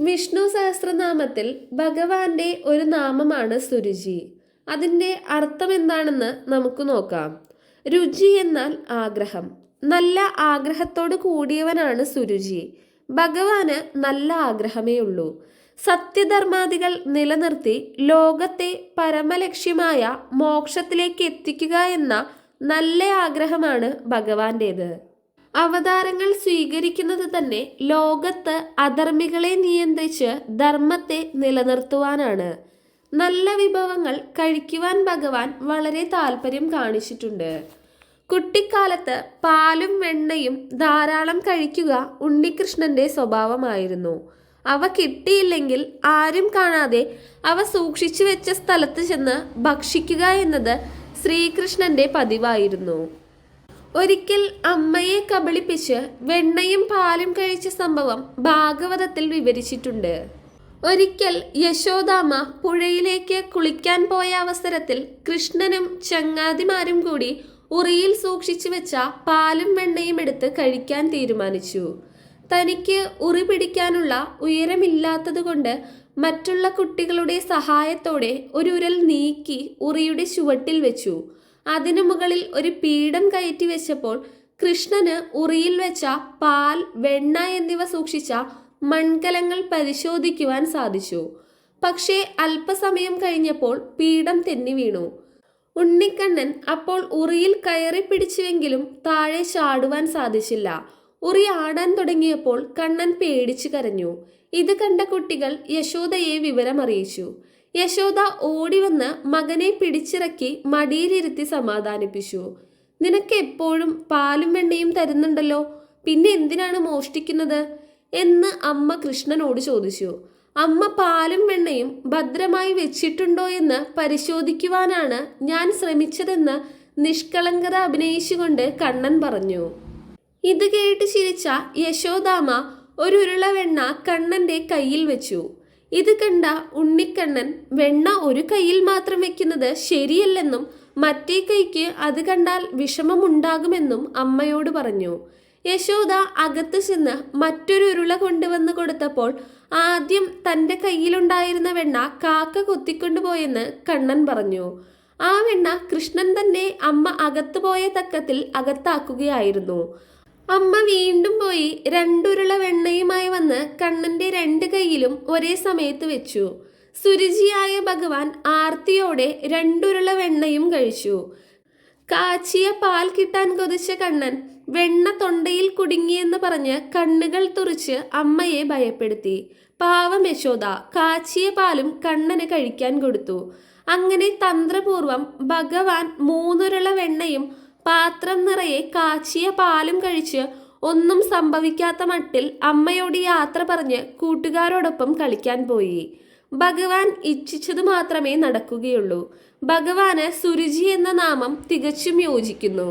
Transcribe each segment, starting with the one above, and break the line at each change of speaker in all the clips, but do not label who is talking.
വിഷ്ണു സഹസ്രനാമത്തിൽ ഭഗവാന്റെ ഒരു നാമമാണ് സുരുചി. അതിന്റെ അർത്ഥം എന്താണെന്ന് നമുക്ക് നോക്കാം. രുചി എന്നാൽ ആഗ്രഹം. നല്ല ആഗ്രഹത്തോട് കൂടിയവനാണ് സുരുചി. ഭഗവാന് നല്ല ആഗ്രഹമേ ഉള്ളൂ. സത്യധർമാദികൾ നിലനിർത്തി ലോകത്തെ പരമലക്ഷ്യമായ മോക്ഷത്തിലേക്ക് എത്തിക്കുക എന്ന നല്ല ആഗ്രഹമാണ് ഭഗവാന്റേത്. അവതാരങ്ങൾ സ്വീകരിക്കുന്നത് തന്നെ ലോകത്ത് അധർമ്മികളെ നിയന്ത്രിച്ച് ധർമ്മത്തെ നിലനിർത്തുവാനാണ്. നല്ല വിഭവങ്ങൾ കഴിക്കുവാൻ ഭഗവാൻ വളരെ താല്പര്യം കാണിച്ചിട്ടുണ്ട്. കുട്ടിക്കാലത്ത് പാലും വെണ്ണയും ധാരാളം കഴിക്കുക ഉണ്ണികൃഷ്ണന്റെ സ്വഭാവമായിരുന്നു. അവ കിട്ടിയില്ലെങ്കിൽ ആരും കാണാതെ അവ സൂക്ഷിച്ചു വെച്ച സ്ഥലത്ത് ചെന്ന് ഭക്ഷിക്കുക എന്നത് ശ്രീകൃഷ്ണന്റെ പതിവായിരുന്നു. ഒരിക്കൽ അമ്മയെ കബളിപ്പിച്ച് വെണ്ണയും പാലും കഴിച്ച സംഭവം ഭാഗവതത്തിൽ വിവരിച്ചിട്ടുണ്ട്. ഒരിക്കൽ യശോദാമ്മ പുഴയിലേക്ക് കുളിക്കാൻ പോയ അവസരത്തിൽ കൃഷ്ണനും ചങ്ങാതിമാരും കൂടി ഉറിയിൽ സൂക്ഷിച്ചു വെച്ച പാലും വെണ്ണയും എടുത്ത് കഴിക്കാൻ തീരുമാനിച്ചു. തനിക്ക് ഉറി പിടിക്കാനുള്ള ഉയരമില്ലാത്തതുകൊണ്ട് മറ്റുള്ള കുട്ടികളുടെ സഹായത്തോടെ ഒരു ഉരൽ നീക്കി ഉറിയുടെ ചുവട്ടിൽ വെച്ചു. അതിനു മുകളിൽ ഒരു പീഠം കയറ്റി വെച്ചപ്പോൾ കൃഷ്ണന് ഉറിയിൽ വെച്ച പാൽ വെണ്ണ എന്നിവ സൂക്ഷിച്ച മൺകലങ്ങൾ പരിശോധിക്കുവാൻ സാധിച്ചു. പക്ഷേ അല്പസമയം കഴിഞ്ഞപ്പോൾ പീഠം തെന്നി വീണു. ഉണ്ണിക്കണ്ണൻ അപ്പോൾ ഉറിയിൽ കയറി പിടിച്ചുവെങ്കിലും താഴെ ചാടുവാൻ സാധിച്ചില്ല. ഉറി ആടാൻ തുടങ്ങിയപ്പോൾ കണ്ണൻ പേടിച്ചു കരഞ്ഞു. ഇത് കണ്ട കുട്ടികൾ യശോദയെ വിവരമറിയിച്ചു. യശോദ ഓടിവന്ന് മകനെ പിടിച്ചിറക്കി മടിയിലിരുത്തി സമാധാനിപ്പിച്ചു. നിനക്ക് എപ്പോഴും പാലും വെണ്ണയും തരുന്നുണ്ടല്ലോ പിന്നെ എന്തിനാണ് മോഷ്ടിക്കുന്നത്? എന്ന് അമ്മ കൃഷ്ണനോട് ചോദിച്ചു. അമ്മ പാലും വെണ്ണയും ഭദ്രമായി വെച്ചിട്ടുണ്ടോ എന്ന് പരിശോധിക്കുവാനാണ് ഞാൻ ശ്രമിച്ചതെന്ന് നിഷ്കളങ്കത അഭിനയിച്ചുകൊണ്ട് കണ്ണൻ പറഞ്ഞു. ഇത് കേട്ട് ചിരിച്ച യശോദാമ ഒരു ഉരുള വെണ്ണ കണ്ണന്റെ കയ്യിൽ വെച്ചു. ഇത് കണ്ട ഉണ്ണിക്കണ്ണൻ വെണ്ണ ഒരു കയ്യിൽ മാത്രം വെക്കുന്നത് ശരിയല്ലെന്നും മറ്റേ കൈക്ക് അത് കണ്ടാൽ വിഷമമുണ്ടാകുമെന്നും അമ്മയോട് പറഞ്ഞു. യശോദ അകത്ത് ചെന്ന് മറ്റൊരു ഉരുള കൊണ്ടുവന്ന് കൊടുത്തപ്പോൾ ആദ്യം തന്റെ കയ്യിലുണ്ടായിരുന്ന വെണ്ണ കാക്ക കൊത്തിക്കൊണ്ടുപോയെന്ന് കണ്ണൻ പറഞ്ഞു. ആ വെണ്ണ കൃഷ്ണൻ തന്നെ അമ്മ അകത്തു പോയ തക്കത്തിൽ അകത്താക്കുകയായിരുന്നു. അമ്മ വീണ്ടും പോയി രണ്ടുരുള വെണ്ണയുമായി വന്ന് കണ്ണന്റെ രണ്ട് കൈയിലും ഒരേ സമയത്ത് വെച്ചു. സുരുചിയായ ഭഗവാൻ ആർത്തിയോടെ രണ്ടുരുള വെണ്ണയും കഴിച്ചു. കാച്ചിയ പാൽ കിട്ടാൻ കൊതിച്ച കണ്ണൻ വെണ്ണ തൊണ്ടയിൽ കുടുങ്ങിയെന്ന് പറഞ്ഞ് കണ്ണുകൾ തുറിച്ച് അമ്മയെ ഭയപ്പെടുത്തി. പാവം യശോദ കാച്ചിയ പാലും കണ്ണന് കഴിക്കാൻ കൊടുത്തു. അങ്ങനെ തന്ത്രപൂർവം ഭഗവാൻ മൂന്നുരുള വെണ്ണയും പാത്രം നിറയെ കാച്ചിയ പാലും കഴിച്ച് ഒന്നും സംഭവിക്കാത്ത മട്ടിൽ അമ്മയോട് യാത്ര പറഞ്ഞ് കൂട്ടുകാരോടൊപ്പം കളിക്കാൻ പോയി. ഭഗവാൻ ഇച്ഛിച്ചത് മാത്രമേ നടക്കുകയുള്ളൂ. ഭഗവാന് സുരുചി എന്ന നാമം തികച്ചും യോജിക്കുന്നു.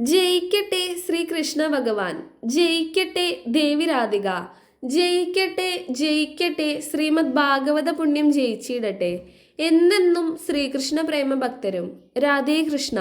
ജയിക്കട്ടെ ശ്രീകൃഷ്ണ ഭഗവാൻ. ജയിക്കട്ടെ ദേവിരാധിക. ജയിക്കട്ടെ ജയിക്കട്ടെ ശ്രീമദ് ഭാഗവത പുണ്യം ജയിച്ചിടട്ടെ. എന്നെന്നും ശ്രീകൃഷ്ണ പ്രേമ ഭക്തരും രാധേ കൃഷ്ണ.